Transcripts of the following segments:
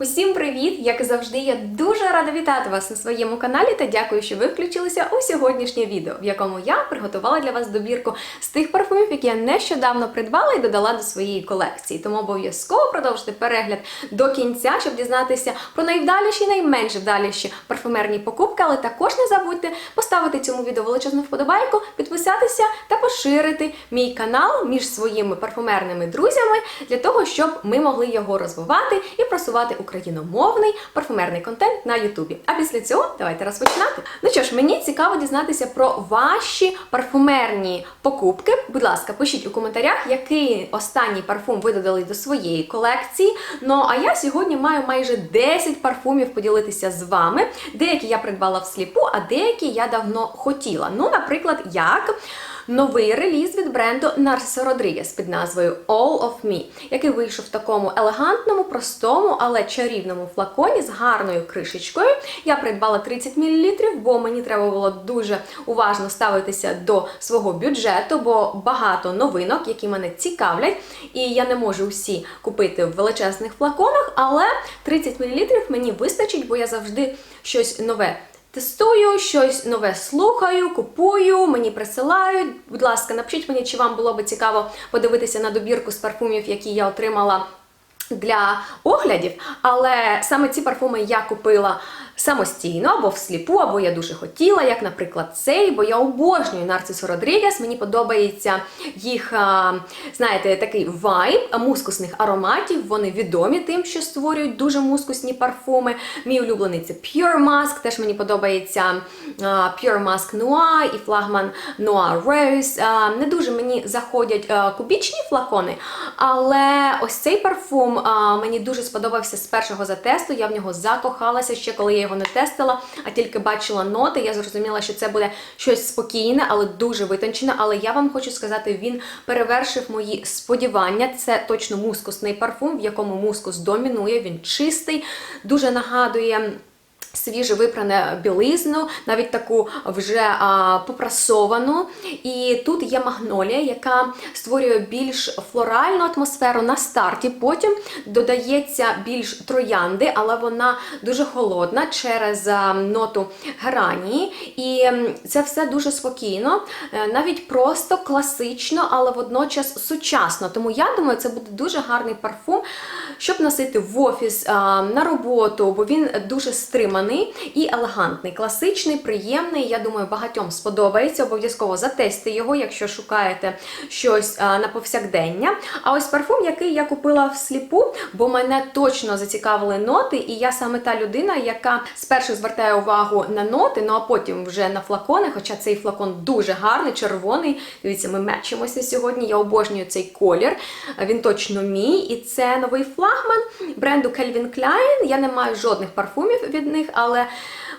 Усім привіт! Як і завжди, я дуже рада вітати вас на своєму каналі та дякую, що ви включилися у сьогоднішнє відео, в якому я приготувала для вас добірку з тих парфумів, які я нещодавно придбала і додала до своєї колекції. Тому обов'язково продовжуйте перегляд до кінця, щоб дізнатися про найвдаліші і найменш вдаліші парфумерні покупки. Але також не забудьте поставити цьому відео величезну вподобайку, підписатися та поширити мій канал між своїми парфумерними друзями для того, щоб ми могли його розвивати і просувати україномовний парфумерний контент на Ютубі. А після цього давайте розпочинати. Ну що ж, мені цікаво дізнатися про ваші парфумерні покупки. Будь ласка, пишіть у коментарях, який останній парфум ви додали до своєї колекції. Ну а я сьогодні маю майже 10 парфумів поділитися з вами. Деякі я придбала всліпу, а деякі я давно хотіла. Ну, наприклад, як. Новий реліз від бренду Narciso Rodriguez під назвою All of Me, який вийшов в такому елегантному, простому, але чарівному флаконі з гарною кришечкою. Я придбала 30 мл, бо мені треба було дуже уважно ставитися до свого бюджету, бо багато новинок, які мене цікавлять, і я не можу всі купити в величезних флаконах, але 30 мл мені вистачить, бо я завжди щось нове. Тестую, щось нове слухаю, купую, мені присилають. Будь ласка, напишіть мені, чи вам було би цікаво подивитися на добірку з парфумів, які я отримала для оглядів. Але саме ці парфуми я купила самостійно або всліпу, або я дуже хотіла, як, наприклад, цей, бо я обожнюю Нарцису Родрігес. Мені подобається їх, знаєте, такий вайб мускусних ароматів. Вони відомі тим, що створюють дуже мускусні парфуми. Мій улюблений це Pure Mask, теж мені подобається Pure Mask Noir і флагман Noir Rose. Не дуже мені заходять кубічні флакони, але ось цей парфум мені дуже сподобався з першого затесту. Я в нього закохалася ще коли я його не тестила, а тільки бачила ноти. Я зрозуміла, що це буде щось спокійне, але дуже витончене. Але я вам хочу сказати, він перевершив мої сподівання. Це точно мускусний парфум, в якому мускус домінує. Він чистий, дуже нагадує. Свіже випране білизну, навіть таку вже а, попрасовану. І тут є магнолія, яка створює більш флоральну атмосферу на старті. Потім додається більш троянди, але вона дуже холодна через ноту геранії. І це все дуже спокійно, е, навіть просто класично, але водночас сучасно. Тому я думаю, це буде дуже гарний парфум, щоб носити в офіс, а, на роботу, бо він дуже стриманий і елегантний, класичний, приємний. Я думаю, багатьом сподобається. Обов'язково затестьте його, якщо шукаєте щось а, на повсякдення. А ось парфум, який я купила всліпу, бо мене точно зацікавили ноти, і я саме та людина, яка спершу звертає увагу на ноти, ну а потім вже на флакони. Хоча цей флакон дуже гарний, червоний. Дивіться, ми мечимося сьогодні. Я обожнюю цей колір. Він точно мій. І це новий флагман бренду Calvin Klein. Я не маю жодних парфумів від них, але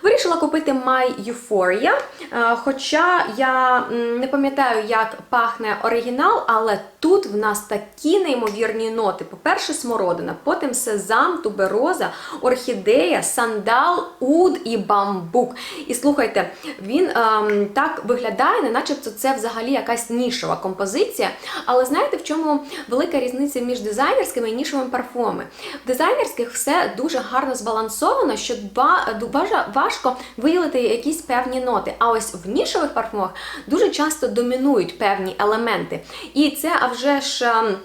вирішила купити My Euphoria. Е, Хоча я не пам'ятаю, як пахне оригінал, але тут в нас такі неймовірні ноти. По-перше, смородина, потім сезам, тубероза, орхідея, сандал, уд і бамбук. І слухайте, він ем, так виглядає, не начебто це взагалі якась нішова композиція. Але знаєте, в чому велика різниця між дизайнерськими і нішовими парфумами? В дизайнерських все дуже гарно збалансовано, що важко виділити якісь певні ноти. А ось в нішових парфумах дуже часто домінують певні елементи. І це вже ж. ем,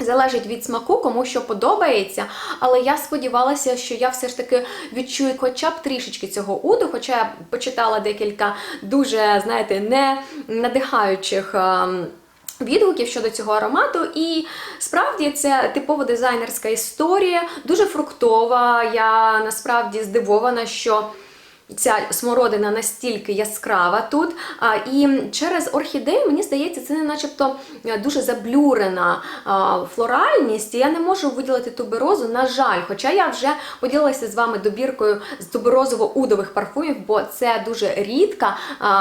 Залежить від смаку, кому що подобається, але я сподівалася, що я все ж таки відчую хоча б трішечки цього уду, хоча я почитала декілька дуже, знаєте, не надихаючих. ем, Відгуків щодо цього аромату, і справді це типова дизайнерська історія, дуже фруктова. Я насправді здивована, що ця смородина настільки яскрава тут. І через орхідею, мені здається, це не начебто е, дуже заблюрена флоральність. І я не можу виділити туберозу, на жаль. Хоча я вже поділилася з вами добіркою з туберозово-удових парфумів, бо це дуже рідка,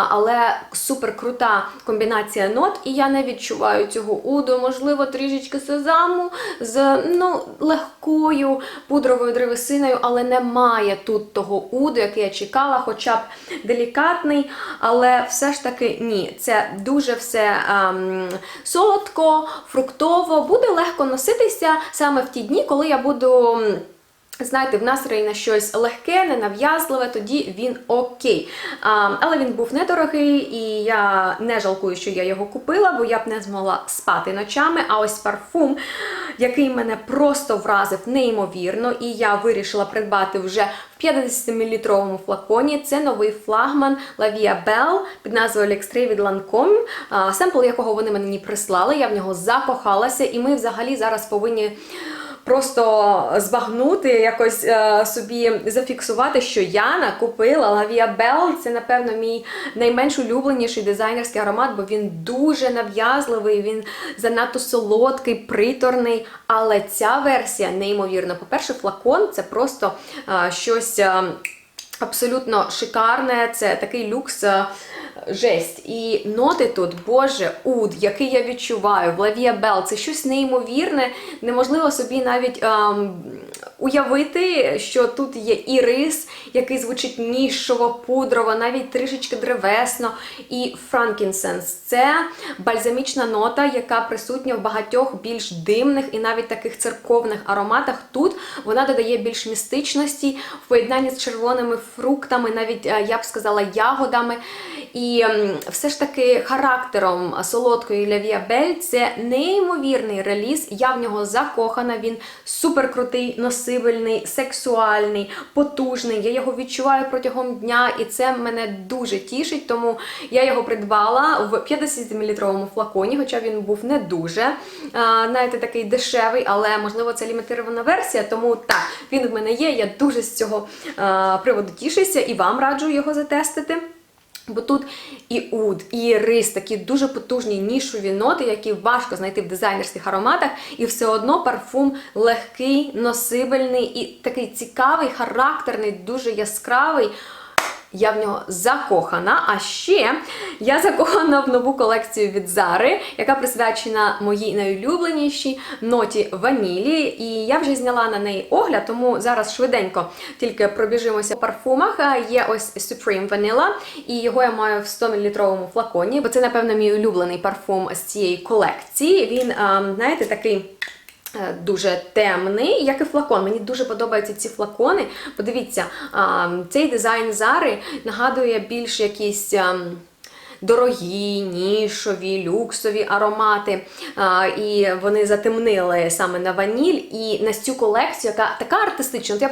але супер крута комбінація нот. І я не відчуваю цього уду, можливо, трішечки сезаму з ну, легкою пудровою древесиною, але немає тут того уду, який я чекала, хоча б делікатний, але все ж таки ні. Це дуже все ем, солодко, фруктово, буде легко носитися саме в ті дні, коли я буду. Знаєте, в настрої на щось легке, ненав'язливе, тоді він окей. А, але він був недорогий, і я не жалкую, що я його купила, бо я б не змогла спати ночами. А ось парфум, який мене просто вразив неймовірно, і я вирішила придбати вже в 50-мл флаконі. Це новий флагман La Via Belle під назвою L'Extrait від Lancome, а, семпл якого вони мені прислали. Я в нього закохалася, і ми взагалі зараз повинні просто збагнути, якось е, собі зафіксувати, що Яна купила Via Belle. Це, напевно, мій найменш улюбленіший дизайнерський аромат, бо він дуже нав'язливий, він занадто солодкий, приторний. Але ця версія неймовірна. По-перше, флакон це просто е, щось. е, Абсолютно шикарне, це такий люкс жесть. І ноти тут, боже, уд, який я відчуваю, в Бел, це щось неймовірне. Неможливо собі навіть ем, уявити, що тут є і рис, який звучить нішово, пудрово, навіть трішечки древесно, і франкінсенс. Це бальзамічна нота, яка присутня в багатьох більш димних і навіть таких церковних ароматах. Тут вона додає більш містичності в поєднанні з червоними фруктами, навіть е, я б сказала, ягодами. І все ж таки характером солодкої Лявія це неймовірний реліз. Я в нього закохана. Він суперкрутий, носибельний, сексуальний, потужний. Я його відчуваю протягом дня, і це мене дуже тішить. Тому я його придбала в 50-мл флаконі, хоча він був не дуже, а, знаєте, такий дешевий, але можливо це лімітирована версія. Тому так, він в мене є. Я дуже з цього а, приводу тішуся і вам раджу його затестити. Бо тут і уд, і рис, такі дуже потужні нішові ноти, які важко знайти в дизайнерських ароматах, і все одно парфум легкий, носибельний і такий цікавий, характерний, дуже яскравий. Я в нього закохана. А ще я закохана в нову колекцію від Зари, яка присвячена моїй найулюбленішій ноті ванілі. І я вже зняла на неї огляд, тому зараз швиденько тільки пробіжимося по парфумах. Є ось Supreme Vanilla, і його я маю в 100 мл флаконі, бо це, напевно, мій улюблений парфум з цієї колекції. Він, ем, знаєте, такий. Е, Дуже темний, як і флакон. Мені дуже подобаються ці флакони. Подивіться, цей дизайн Зари нагадує більш якісь. Дорогі, нішові, люксові аромати. І вони затемнили саме на ваніль. І на цю колекцію, яка така артистична. От я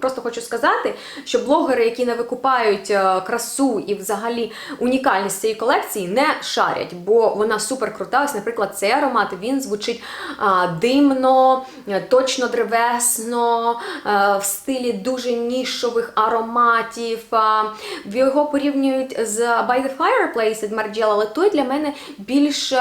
просто хочу сказати, що блогери, які не викупають е, красу і взагалі унікальність цієї колекції, не шарять, бо вона супер крута. Ось, наприклад, цей аромат він звучить димно, е, точно древесно, е, в стилі дуже нішових ароматів. Його порівнюють з By the Fireplace від Margiela, але той для мене більш.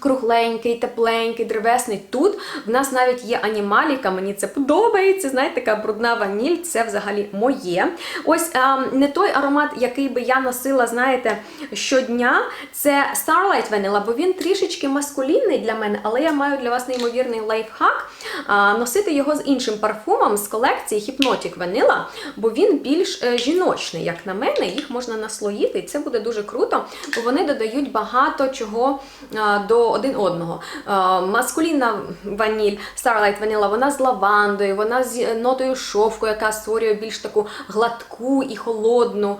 Кругленький, тепленький, древесний. Тут в нас навіть є анімаліка, мені це подобається. Знаєте, така брудна ваніль, це взагалі моє. Ось а, не той аромат, який би я носила, знаєте, щодня. Це Starlight Vanilla, бо він трішечки маскулінний для мене, але я маю для вас неймовірний лайфхак. А, носити його з іншим парфумом з колекції Hypnotic Vanilla, бо він більш е, жіночний, як на мене, їх можна наслоїти, і це буде дуже круто, бо вони додають багато чого а, один одного. Маскулінна ваніль, Starlight Vanilla, вона з лавандою, вона з нотою шовку, яка створює більш таку гладку і холодну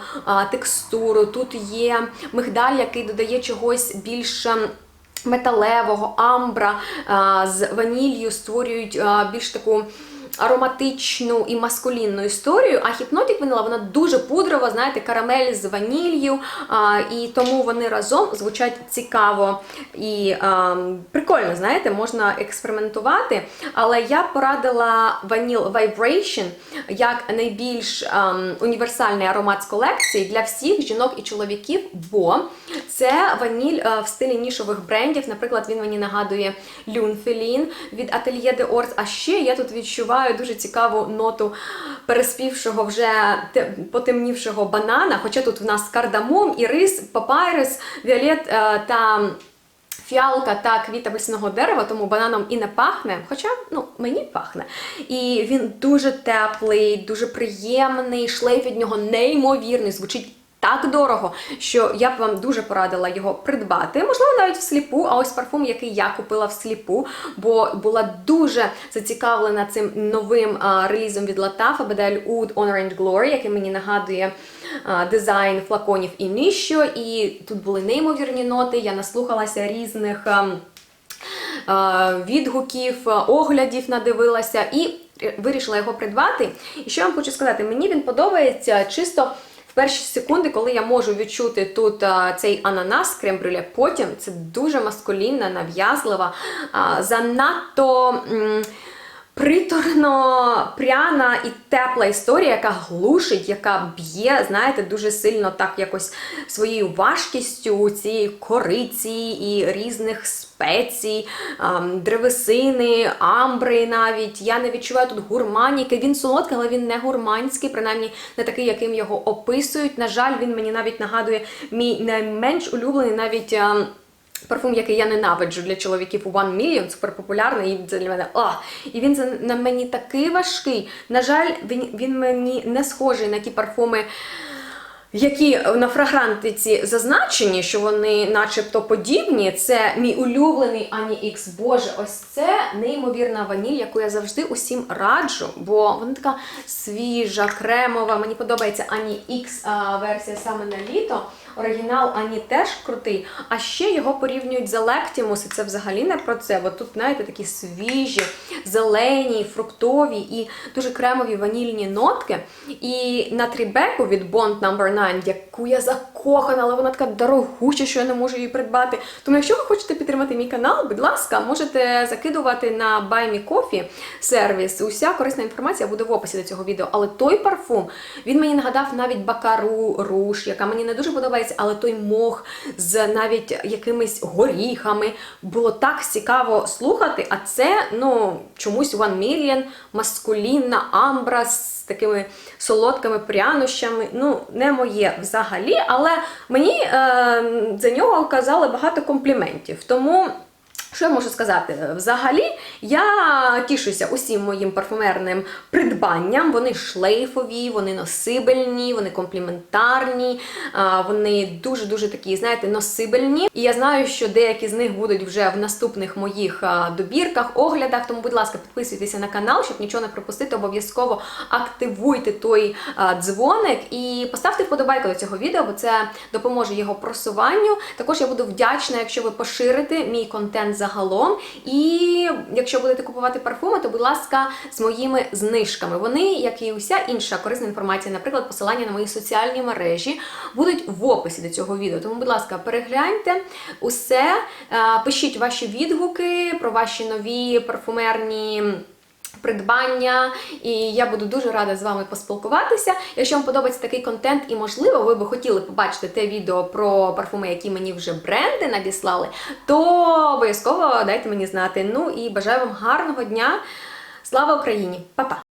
текстуру. Тут є мигдаль, який додає чогось більш. ем, Металевого амбра з ванілью створюють більш таку ароматичну і маскулінну історію. А Hypnotic Vanilla, вона дуже пудрова, знаєте, карамель з ванілью, а, і тому вони разом звучать цікаво і а, прикольно, знаєте, можна експериментувати. Але я порадила Vanilla Vibration як найбільш а, універсальний аромат з колекції для всіх жінок і чоловіків, бо це ваніль а, в стилі нішових брендів. Наприклад, він мені нагадує Люнфелін від Atelier de Ors. А ще я тут відчуваю дуже цікаву ноту переспівшого вже потемнівшого банана. Хоча тут в нас кардамом, ірис, папайрис, віолет е, та. Фіалка та квіт апельсинового дерева, тому бананом і не пахне, хоча ну, мені пахне. І він дуже теплий, дуже приємний, шлейф від нього неймовірний, звучить так дорого, що я б вам дуже порадила його придбати. Можливо, навіть всліпу. А ось парфум, який я купила всліпу, бо була дуже зацікавлена цим новим а, релізом від Латафа Bedel Oud Honor Glory, який мені нагадує а, дизайн флаконів і ніщо. І тут були неймовірні ноти. Я наслухалася різних. ам, е, відгуків, е, оглядів надивилася і вирішила його придбати. І що я вам хочу сказати, мені він подобається чисто. Перші секунди, коли я можу відчути тут а, цей ананас крем-брюле, потім це дуже маскулінна, нав'язлива, занадто м, приторно пряна і тепла історія, яка глушить, яка б'є, знаєте, дуже сильно так якось своєю важкістю цієї кориці і різних спецій, древесини, амбри навіть. Я не відчуваю тут гурманіки. Він солодкий, але він не гурманський, принаймні не такий, яким його описують. На жаль, він мені навіть нагадує мій найменш улюблений навіть. Парфум, який я ненавиджу для чоловіків у One Million, суперпопулярний, і для мене а, і він на мені такий важкий. На жаль, він, він мені не схожий на ті парфуми, які на фрагрантиці зазначені, що вони начебто подібні. Це мій улюблений Ані X. Боже, ось це неймовірна ваніль, яку я завжди усім раджу, бо вона така свіжа, кремова. Мені подобається Ані а, версія саме на літо. Оригінал Ані теж крутий, а ще його порівнюють з Електімус, і це взагалі не про це. Бо тут, знаєте, такі свіжі, зелені, фруктові і дуже кремові ванільні нотки. І на трібеку від Bond No. 9, яку я закохана, але вона така дорогуща, що я не можу її придбати. Тому, якщо ви хочете підтримати мій канал, будь ласка, можете закидувати на Buy Me Coffee сервіс. Уся корисна інформація буде в описі до цього відео. Але той парфум він мені нагадав навіть Бакару Руш, яка мені не дуже подобається, але той мох з навіть якимись горіхами. Було так цікаво слухати. А це ну чомусь One Million, маскулінна амбра з такими солодкими прянощами. Ну, не моє взагалі, але мені е, за нього казали багато компліментів. Тому. Що я можу сказати? Взагалі, я тішуся усім моїм парфумерним придбанням. Вони шлейфові, вони носибельні, вони компліментарні, вони дуже-дуже такі, знаєте, носибельні. І я знаю, що деякі з них будуть вже в наступних моїх добірках, оглядах. Тому, будь ласка, підписуйтеся на канал, щоб нічого не пропустити. Обов'язково активуйте той дзвоник і поставте вподобайку до цього відео, бо це допоможе його просуванню. Також я буду вдячна, якщо ви поширите мій контент загалом. І якщо будете купувати парфуми, то будь ласка, з моїми знижками. Вони, як і уся інша корисна інформація, наприклад, посилання на мої соціальні мережі, будуть в описі до цього відео. Тому, будь ласка, перегляньте усе, Е, пишіть ваші відгуки про ваші нові парфумерні. Придбання, і я буду дуже рада з вами поспілкуватися. Якщо вам подобається такий контент, і можливо, ви би хотіли побачити те відео про парфуми, які мені вже бренди надіслали, то обов'язково дайте мені знати. Ну і бажаю вам гарного дня. Слава Україні! Па-па!